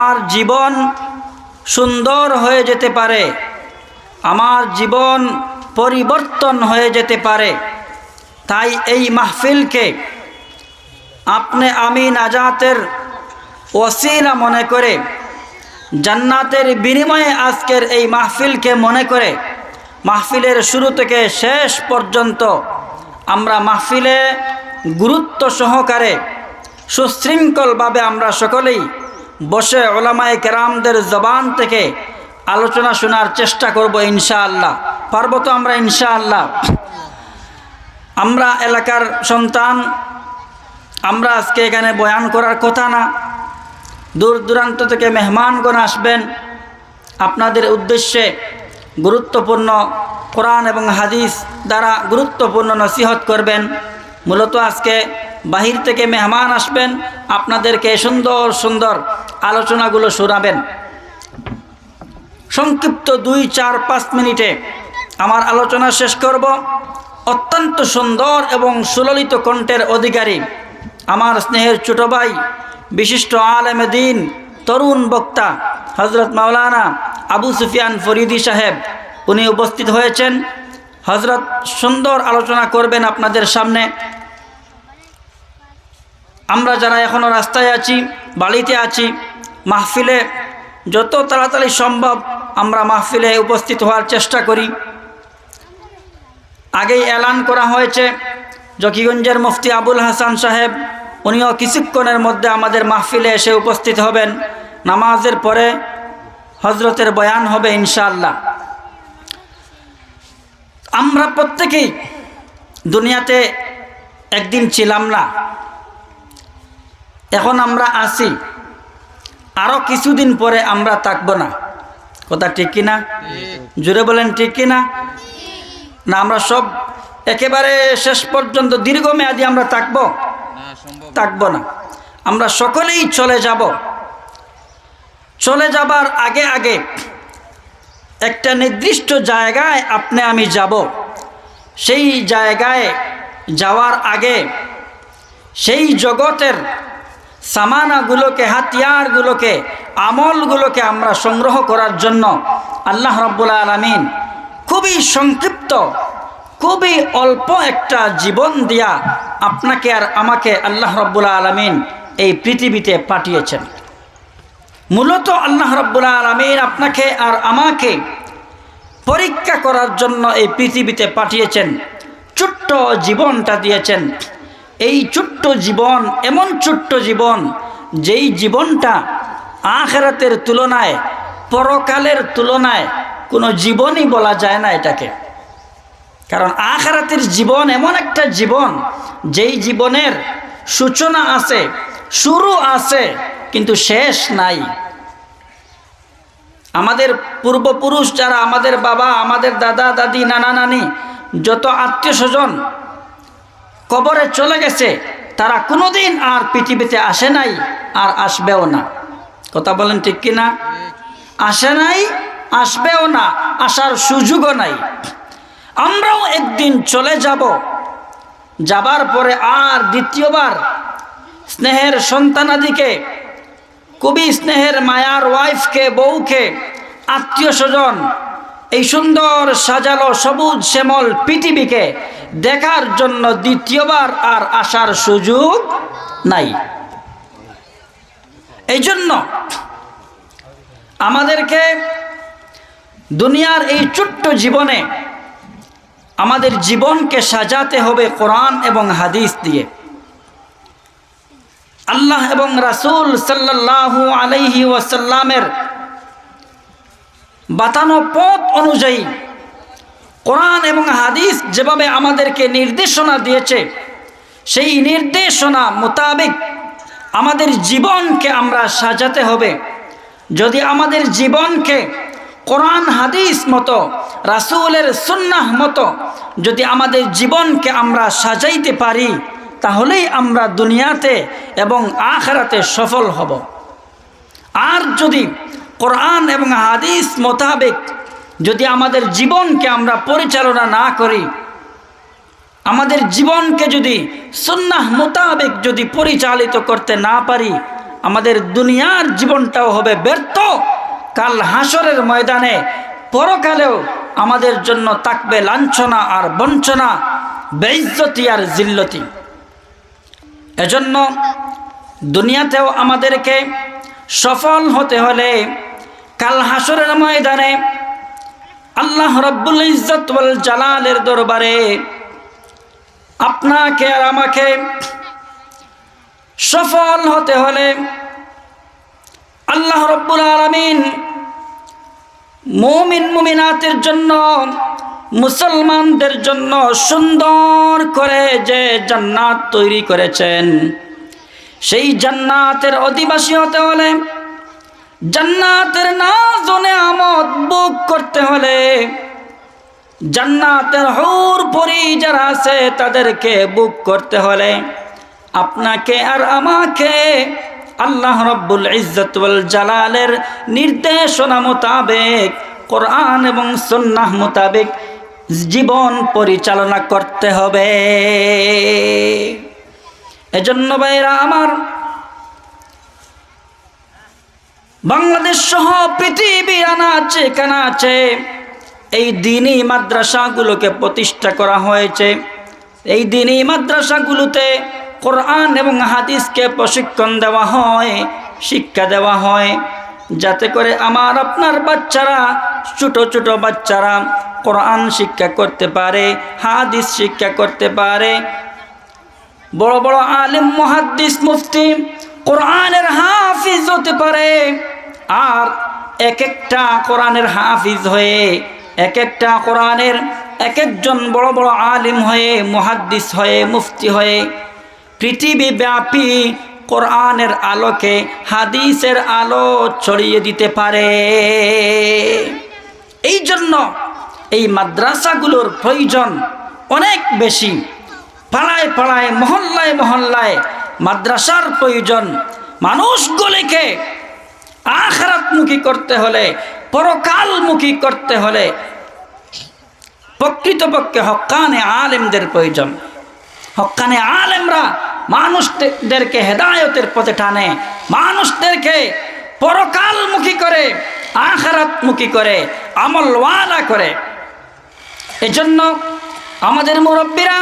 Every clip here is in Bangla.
আমার জীবন সুন্দর হয়ে যেতে পারে। আমার জীবন পরিবর্তন হয়ে যেতে পারে। তাই এই মাহফিলকে আপনি আমি নাজাতের ওসিলা মনে করে, জান্নাতের বিনিময়ে আজকের এই মাহফিলকে মনে করে, মাহফিলের শুরু থেকে শেষ পর্যন্ত আমরা মাহফিলে গুরুত্ব সহকারে সুশৃঙ্খলভাবে আমরা সকলেই বসে ওলামায় কেরামদের জবান থেকে আলোচনা শোনার চেষ্টা করব ইনশাআল্লাহ। পারব তো আমরা ইনশাআল্লাহ? আমরা এলাকার সন্তান, আমরা আজকে এখানে বয়ান করার কথা না। দূর দূরান্ত থেকে মেহমানগণ আসবেন। আপনাদের উদ্দেশ্যে গুরুত্বপূর্ণ কোরআন এবং হাদিস দ্বারা গুরুত্বপূর্ণ নসিহত করবেন। মূলত আজকে বাহির থেকে মেহমান আসবেন, আপনাদেরকে সুন্দর সুন্দর আলোচনাগুলো শোনাবেন। সংক্ষিপ্ত দুই, চার, পাঁচ মিনিটে আমার আলোচনা শেষ করব। অত্যন্ত সুন্দর এবং সুললিত কণ্ঠের অধিকারী আমার স্নেহের ছোট ভাই, বিশিষ্ট আলেম দিন, তরুণ বক্তা হজরত মাওলানা আবু সুফিয়ান ফরিদি সাহেব, উনি উপস্থিত হয়েছেন। হজরত সুন্দর আলোচনা করবেন আপনাদের সামনে। আমরা যারা এখনও রাস্তায় আছি, বাড়িতে আছি, মাহফিলে যত তাড়াতাড়ি সম্ভব আমরা মাহফিলে উপস্থিত হওয়ার চেষ্টা করি। আগেই এলান করা হয়েছে জকিগঞ্জের মুফতি আবুল হাসান সাহেব, উনিও কিছুক্ষণের মধ্যে আমাদের মাহফিলে এসে উপস্থিত হবেন। নামাজের পরে হজরতের বয়ান হবে ইনশাআল্লাহ। আমরা প্রত্যেকেই দুনিয়াতে একদিন ছিলাম না। এখন আমরা আসি আরও কিছুদিন পরে আমরা থাকব না। কথা ঠিক কিনা জুড়ে বলেন ঠিক কিনা না, আমরা সব একেবারে শেষ পর্যন্ত দীর্ঘমেয়াদী আমরা থাকব। থাকব না। আমরা সকলেই চলে যাব। চলে যাবার আগে আগে একটা নির্দিষ্ট জায়গায় আপনি, আমি যাব। সেই জায়গায় যাওয়ার আগে সেই জগতের সামানাগুলোকে, হাতিয়ারগুলোকে, আমলগুলোকে আমরা সংগ্রহ করার জন্য আল্লাহ রব্বুল আলমিন খুবই সংক্ষিপ্ত, খুবই অল্প একটা জীবন দিয়া আপনাকে আর আমাকে আল্লাহ রব্বুল আলমিন এই পৃথিবীতে পাঠিয়েছেন। মূলত আল্লাহ রব্বুল আলমিন আপনাকে আর আমাকে পরীক্ষা করার জন্য এই পৃথিবীতে পাঠিয়েছেন, ছোট্ট জীবনটা দিয়েছেন। এই ছোট্ট জীবন, এমন ছোট্ট জীবন, যেই জীবনটা আখেরাতের তুলনায়, পরকালের তুলনায় কোনো জীবনই বলা যায় না এটাকে। কারণ আখেরাতের জীবন এমন একটা জীবন, যেই জীবনের সূচনা আছে, শুরু আছে কিন্তু শেষ নাই। আমাদের পূর্বপুরুষ যারা, আমাদের বাবা, আমাদের দাদা, দাদি, নানা, নানি, যত আত্মীয় স্বজন কবরে চলে গেছে, তারা কোনোদিন আর পৃথিবীতে আসে নাই আর আসবেও না। কথা বলেন ঠিক কিনা? আসে নাই, আসবেও না, আসার সুযোগও নাই। আমরাও একদিন চলে যাব। যাবার পরে আর দ্বিতীয়বার স্নেহের সন্তানাদিকে খুবই স্নেহের মায়ার ওয়াইফকে, বউকে, আত্মীয় স্বজন, এই সুন্দর সাজালো সবুজ শ্যামল পৃথিবীকে দেখার জন্য দ্বিতীয়বার আর আসার সুযোগ নাই। এই জন্য আমাদেরকে দুনিয়ার এই ছোট্ট জীবনে আমাদের জীবনকে সাজাতে হবে কোরআন এবং হাদিস দিয়ে। আল্লাহ এবং রাসুল সাল্লাহু আলাইহি ওয়াসাল্লামের বাতানো পথ অনুযায়ী কোরআন এবং হাদিস যেভাবে আমাদেরকে নির্দেশনা দিয়েছে, সেই নির্দেশনা মোতাবেক আমাদের জীবনকে আমরা সাজাতে হবে। যদি আমাদের জীবনকে কোরআন, হাদিস মতো, রাসুলের সুন্নাহ মতো যদি আমাদের জীবনকে আমরা সাজাইতে পারি তাহলেই আমরা দুনিয়াতে এবং আখেরাতে সফল হব। আর যদি কোরআন এবং হাদিস মোতাবেক যদি আমাদের জীবনকে আমরা পরিচালনা না করি, আমাদের জীবনকে যদি সুন্নাহ মোতাবেক যদি পরিচালিত করতে না পারি, আমাদের দুনিয়ার জীবনটাও হবে ব্যর্থ। কাল হাসরের ময়দানে পরকালেও আমাদের জন্য থাকবে লাঞ্ছনা আর বঞ্চনা, বেইজ্জতি আর জিল্লতি। এজন্য দুনিয়াতেও আমাদেরকে সফল হতে হলে কাল হাসরের ময়দানে আল্লাহ রব্বুল ওয়াল জালালের দরবারে আপনাকে আর আমাকে সফল হতে হলে আল্লাহ রব্বুল আলমিন মুমিন মুমিনাতের জন্য মুসলমানদের জন্য সুন্দর করে যে জান্নাত তৈরি করেছেন, সেই জান্নাতের অধিবাসী হতে হলে, জান্নাতের নাজনে আমদ বুক করতে হলে, জান্নাতের হৌর পরি যারা আছে তাদেরকে বুক করতে হলে, আপনাকে আর আমাকে আল্লাহ রব্বুল ইজ্জতুল জালালের নির্দেশনা মোতাবেক, কোরআন এবং সন্ন্যাহ মোতাবেক জীবন পরিচালনা করতে হবে। এজন্য ভাইরা আমার বাংলাদেশ সহ পৃথিবীর আনাচে কানাচে এই দিনই মাদ্রাসাগুলোকে প্রতিষ্ঠা করা হয়েছে। এই দিনই মাদ্রাসাগুলোতে কোরআন এবং হাদিসকে প্রশিক্ষণ দেওয়া হয়, শিক্ষা দেওয়া হয়। যাতে করে আমার আপনার বাচ্চারা, ছোট ছোট বাচ্চারা কোরআন শিক্ষা করতে পারে, হাদিস শিক্ষা করতে পারে। বড় বড় আলিম, মহাদ্দিস, মুফতি কোরআনের হাফিজ হতে পারে। আর এক একটা কোরআনের হাফিজ হয়ে এক একটা কোরআনের এক একজন বড় বড় আলিম হয়ে, মহাদ্দিস হয়ে, মুফতি হয়ে পৃথিবীব্যাপী কোরআনের আলোকে, হাদিসের আলো ছড়িয়ে দিতে পারে। এই জন্য এই মাদ্রাসাগুলোর প্রয়োজন অনেক বেশি। পাড়ায় পাড়ায়, মহল্লায় মহল্লায় মাদ্রাসার প্রয়োজন। মানুষগুলিকে আখরাতমুখী করতে হলে, পরকালমুখী করতে হলে প্রকৃতপক্ষে হকানে আলেমদের প্রয়োজন। হকানে আলেমরা মানুষদেরকে হেদায়তের পথে টানে, মানুষদেরকে পরকালমুখী করে, আখারাতমুখী করে, আমলওয়ালা করে। এজন্য আমাদের মুরব্বীরা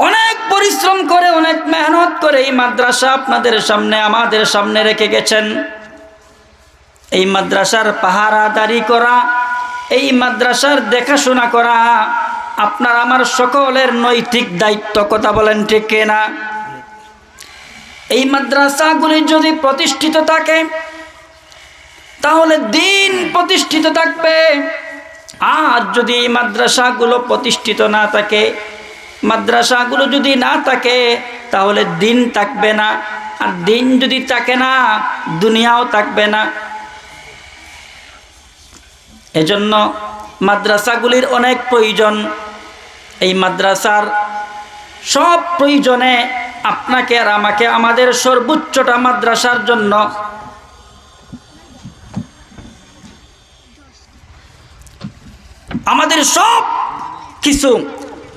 অনেক পরিশ্রম করে, অনেক মেহনত করে এই মাদ্রাসা আপনাদের সামনে, আমাদের সামনে রেখে গেছেন। এই মাদ্রাসার পাহারাদারি করা, এই মাদ্রাসার দেখাশোনা করা আপনার আমার সকলের নৈতিক দায়িত্ব, কথা বলেন ঠিক না এই মাদ্রাসাগুলি যদি প্রতিষ্ঠিত থাকে, তাহলে দিন প্রতিষ্ঠিত থাকবে। আর যদি এই মাদ্রাসাগুলো প্রতিষ্ঠিত না থাকে, মাদ্রাসাগুলো যদি না থাকে, তাহলে দিন থাকবে না। আর দিন যদি থাকে না, দুনিয়াও থাকবে না। এজন্য মাদ্রাসাগুলির অনেক প্রয়োজন। এই মাদ্রাসার সব প্রয়োজনে আপনাকে আর আমাকে আমাদের সর্বোচ্চটা মাদ্রাসার জন্য। আমাদের সব কিছু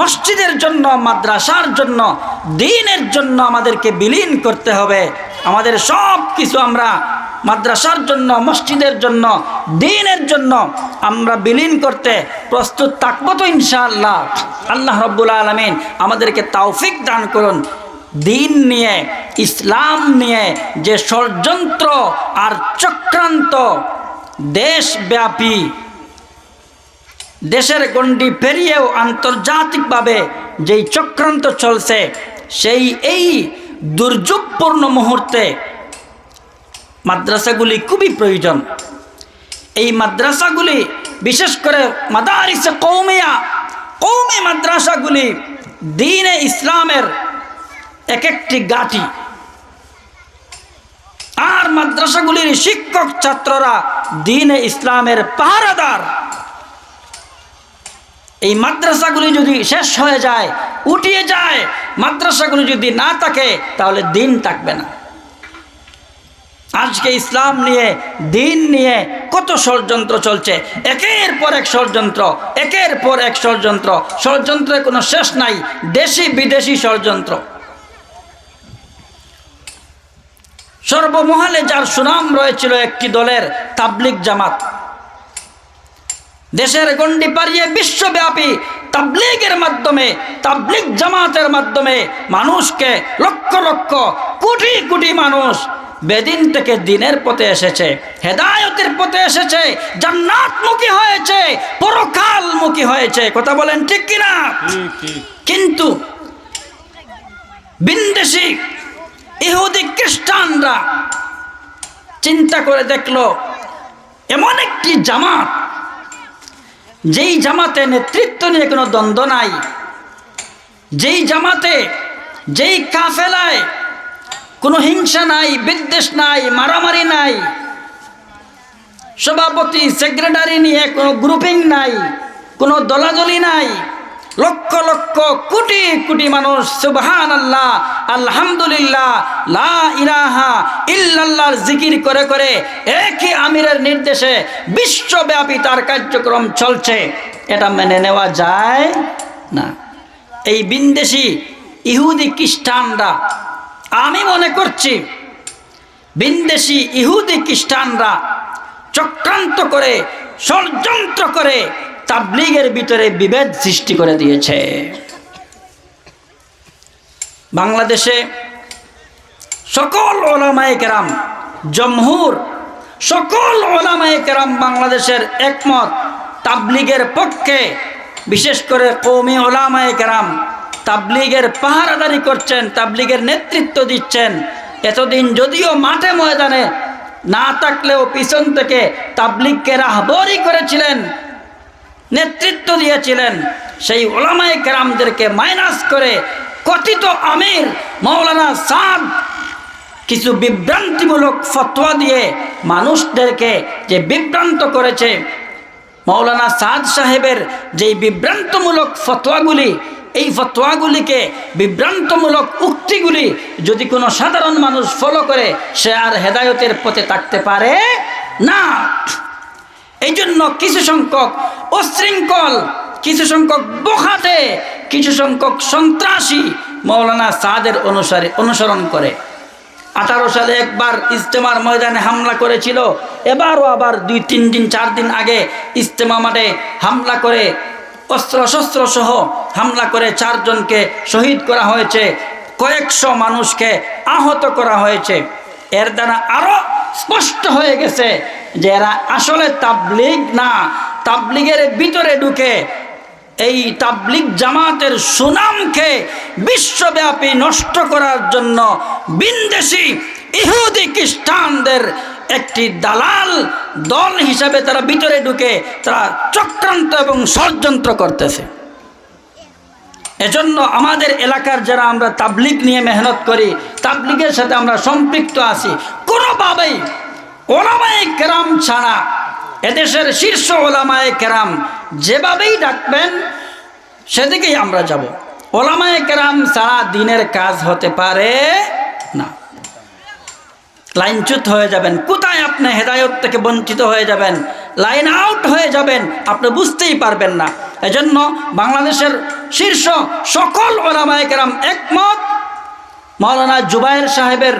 মসজিদের জন্য, মাদ্রাসার জন্য, দিনের জন্য আমাদেরকে বিলীন করতে হবে। আমাদের সব কিছু আমরা মাদ্রাসার জন্য, মসজিদের জন্য, দিনের জন্য আমরা বিলীন করতে প্রস্তুত থাকব তো ইনশাআল্লাহ। আল্লাহ রব্বুল আলমিন আমাদেরকে তাওফিক দান করুন। দিন নিয়ে, ইসলাম নিয়ে যে ষড়যন্ত্র আর চক্রান্ত দেশব্যাপী, দেশের গণ্ডি পেরিয়েও আন্তর্জাতিকভাবে যেই চক্রান্ত চলছে, সেই এই দুর্যোগপূর্ণ মুহূর্তে মাদ্রাসাগুলি খুবই প্রয়োজন। এই মাদ্রাসাগুলি, বিশেষ করে মাদারিসে কৌমিয়া কৌমি মাদ্রাসাগুলি দিনে ইসলামের এক একটি গাঠি। আর মাদ্রাসাগুলির শিক্ষক ছাত্ররা দিনে ইসলামের পাহারাদার। এই মাদ্রাসাগুলি যদি শেষ হয়ে যায়, উঠিয়ে যায়, মাদ্রাসাগুলি যদি না থাকে, তাহলে দিন থাকবে না। আজকে ইসলাম নিয়ে, দিন নিয়ে কত ষড়যন্ত্র চলছে। একের পর এক ষড়যন্ত্র, একের পর এক ষড়যন্ত্র। ষড়যন্ত্রের কোনো শেষ নাই, দেশি বিদেশি ষড়যন্ত্র। সর্বমহলে যার সুনাম রয়েছিল একটি দলের তাবলিক জামাত। দেশের গণ্ডি পাড়িয়ে বিশ্বব্যাপী তাবলিগের মাধ্যমে, তাবলিগ জামাতের মাধ্যমে মানুষকে লক্ষ লক্ষ কোটি কোটি মানুষ বেদিন থেকে দিনের পথে এসেছে, হেদায়তের পথে এসেছে, জান্নাতমুখী হয়েছে, পরকালমুখী হয়েছে। কথা বলেন ঠিক কিনা? কিন্তু বিন্দেশি ইহুদি খ্রিস্টানরা চিন্তা করে দেখল, এমন একটি জামাত, যেই জামাতে নেতৃত্ব নিয়ে কোনো দ্বন্দ্ব নাই, যেই জামাতে, যেই কাফেলায় কোনো হিংসা নাই, বিদ্বেষ নাই, মারামারি নাই। সভাপতি সেক্রেটারি নিয়ে কোনো গ্রুপিং নাই, কোনো দলাদলি নাই। লক্ষ লক্ষ কোটি কোটি মানুষ সুবহান আল্লাহ আলহামদুলিল্লাহ, লা ইলাহা ইল্লাল্লাহর জিকির করে করে একই আমিরের নির্দেশে বিশ্বব্যাপী তার কার্যক্রম চলছে। এটা মেনে নেওয়া যায় না। এই বিন্দেশি ইহুদি খ্রিস্টানরা আমি মনে করছি বিন্দেশি ইহুদি খ্রিস্টানরা চক্রান্ত করে, ষড়যন্ত্র করে তাবলিগের ভিতরে বিভেদ সৃষ্টি করে দিয়েছে। বাংলাদেশে সকল ওলামায়ে কেরাম, জমহুর, সকল ওলামায়ে কেরাম বাংলাদেশের একমত, তাবলিগের পক্ষে, বিশেষ করে কৌমি ওলামায়ে কেরাম তাবলিগের পাহারাদারি করছেন, তাবলিগের নেতৃত্ব দিচ্ছেন। এতদিন যদিও মাঠে ময়দানে না থাকলেও পিছন থেকে তাবলিগকে রাহবরি করেছিলেন, নেতৃত্ব দিয়েছিলেন। সেই ওলামাই কেরামদেরকে মাইনাস করে কথিত আমির মৌলানা সাদ কিছু বিভ্রান্তিমূলক ফতোয়া দিয়ে মানুষদেরকে যে বিভ্রান্ত করেছে, মৌলানা সাদ সাহেবের যেই বিভ্রান্তমূলক ফতোয়াগুলি এই ফতোয়াগুলিকে বিভ্রান্তমূলক উক্তিগুলি যদি কোনো সাধারণ মানুষ ফলো করে, সে আর হেদায়তের পথে থাকতে পারে না। এই জন্য কিছু সংখ্যক অশৃঙ্খল, কিছু সংখ্যক বোখাতে, কিছু সংখ্যক সন্ত্রাসী মৌলানা সাদের অনুসারে অনুসরণ করে। আঠারো সালে একবার ইজতেমার ময়দানে হামলা করেছিল, এবারও আবার দুই, তিন দিন, চার দিন আগে ইজতেমা মাঠে হামলা করে অস্ত্র শস্ত্র সহ হামলা করে চারজনকে শহীদ করা হয়েছে, কয়েকশো মানুষকে আহত করা হয়েছে। এর দ্বারা আরও স্পষ্ট হয়ে গেছে যে এরা আসলে তাবলিগ না, তাবলিগের ভিতরে ঢুকে এই তাবলিগ জামাতের সুনামকে বিশ্বব্যাপী নষ্ট করার জন্য বিন্দেশি ইহুদি খ্রিস্টানদের একটি দালাল দল হিসাবে তারা ভিতরে ঢুকে তারা চক্রান্ত এবং ষড়যন্ত্র করতেছে। এজন্য আমাদের এলাকার যারা আমরা তাবলিগ নিয়ে মেহনত করি, তাবলিগের সাথে আমরা সম্পৃক্ত আছি। কোনোভাবেই ওলামায় কেরাম ছাড়া এদেশের শীর্ষ ওলামায় কেরাম যেভাবেই ডাকবেন, সেদিকেই আমরা যাব। ওলামায় কেরাম ছাড়া দিনের কাজ হতে পারে না। লাইনচ্যুত হয়ে যাবেন। কোথায় আপনি হেদায়ত থেকে বঞ্চিত হয়ে যাবেন? লাইন আউট হয়ে যাবেন। আপনি বুঝতেই পারবেন না। এজন্য বাংলাদেশের শীর্ষ সকল ওলামায়ে কেরাম একমত। মৌলানা জুবাইর সাহেবের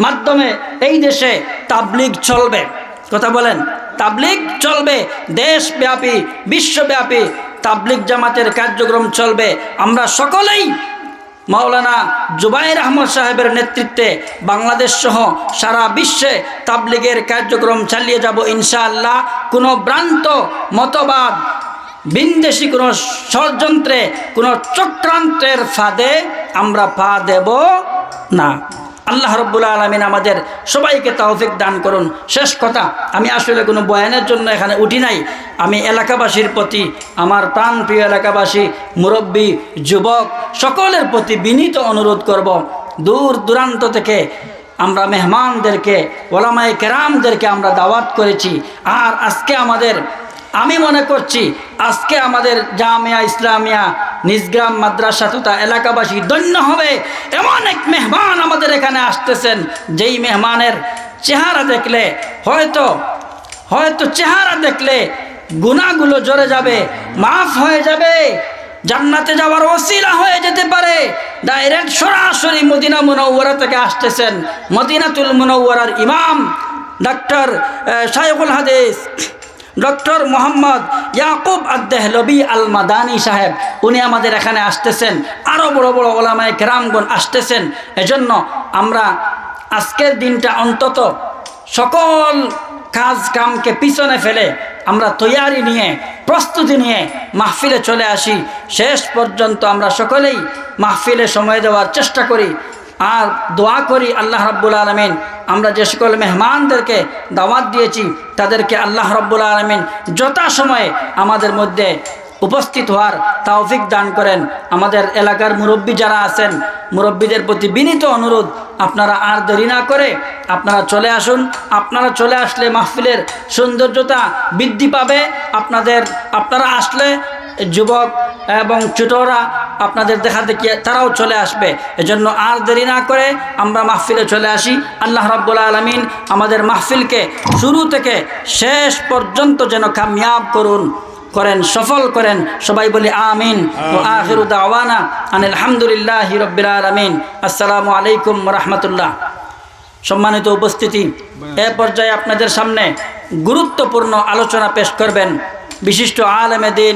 মাধ্যমে এই দেশে তাবলিগ চলবে। কথা বলেন, তাবলিগ চলবে। দেশব্যাপী, বিশ্বব্যাপী তাবলিগ জামাতের কার্যক্রম চলবে। আমরা সকলেই মাওলানা জুবাইর আহমদ সাহেবের নেতৃত্বে বাংলাদেশ সহ সারা বিশ্বে তাবলিগের কার্যক্রম চালিয়ে যাব ইনশাআল্লাহ। কোনো ভ্রান্ত মতবাদ, বিন্দেশি কোনো ষড়যন্ত্রে, কোনো চক্রান্তের ফাঁদে আমরা পা দেব না। আল্লাহ রব্বুল আলমিন আমাদের সবাইকে তৌফিক দান করুন। শেষ কথা, আমি আসলে কোনো বয়ানের জন্য এখানে উঠি নাই। আমি এলাকাবাসীর প্রতি, আমার প্রাণপ্রিয় এলাকাবাসী, মুরব্বী, যুবক, সকলের প্রতি বিনীত অনুরোধ করব, দূর দূরান্ত থেকে আমরা মেহমানদেরকে ওলামাই কেরামদেরকে আমরা দাওয়াত করেছি। আর আজকে আমাদের আমি মনে করছি আজকে আমাদের জামিয়া ইসলামিয়া নিজগ্রাম মাদ্রাসা তথা এলাকাবাসী ধন্য হবে। এমন এক মেহমান আমাদের এখানে আসতেছেন, যেই মেহমানের চেহারা দেখলে হয়তো হয়তো চেহারা দেখলে গুণাগুলো জড়ে যাবে, মাফ হয়ে যাবে, জান্নাতে যাওয়ার ওসিলা হয়ে যেতে পারে। ডাইরেক্ট সরাসরি মদিনা মুনৌওয়ারা থেকে আসতেছেন, মদিনাতুল মুনৌওয়ারার ইমাম ডাক্তার শাইখুল হাদিস। ডক্টর মোহাম্মদ ইয়াকুব আদ্দেহলবি আল মাদানি সাহেব, উনি আমাদের এখানে আসতেছেন। আরও বড় বড় ওলামায় কেরামগণ আসতেছেন। এজন্য আমরা আজকের দিনটা অন্তত সকল কাজ কামকে পিছনে ফেলে আমরা তৈয়ারি নিয়ে, প্রস্তুতি নিয়ে মাহফিলে চলে আসি। শেষ পর্যন্ত আমরা সকলেই মাহফিলে সময় দেওয়ার চেষ্টা করি। আর দোয়া করি আল্লাহ রাব্বুল আলমিন। আমরা যে সকল মেহমানদেরকে দাওয়াত দিয়েছি, তাদেরকে আল্লাহ রব্বুল আলমিন যথাসময়ে আমাদের মধ্যে উপস্থিত হওয়ার তাওফিক দান করেন। আমাদের এলাকার মুরব্বী যারা আছেন, মুরব্বীদের প্রতি বিনীত অনুরোধ, আপনারা আর দেরি না করে আপনারা চলে আসুন। আপনারা চলে আসলে মাহফিলের সৌন্দর্যতা বৃদ্ধি পাবে। আপনাদের, আপনারা আসলে যুবক এবং ছোটরা আপনাদের দেখা দেখি তারাও চলে আসবে। এজন্য আর দেরি না করে আমরা মাহফিলে চলে আসি। আল্লাহ রাব্বুল আলমিন আমাদের মাহফিলকে শুরু থেকে শেষ পর্যন্ত যেন কামিয়াব করুন করেন সফল করেন। সবাই বলি আমিন। ও আখিরু দাওয়ানা আনিল হামদুলিল্লাহি রাব্বিল আলামিন। আসসালামু আলাইকুম রহমতুল্লাহ। সম্মানিত উপস্থিতি এ পর্যায়ে আপনাদের সামনে গুরুত্বপূর্ণ আলোচনা পেশ করবেন বিশিষ্ট আলেমে দিন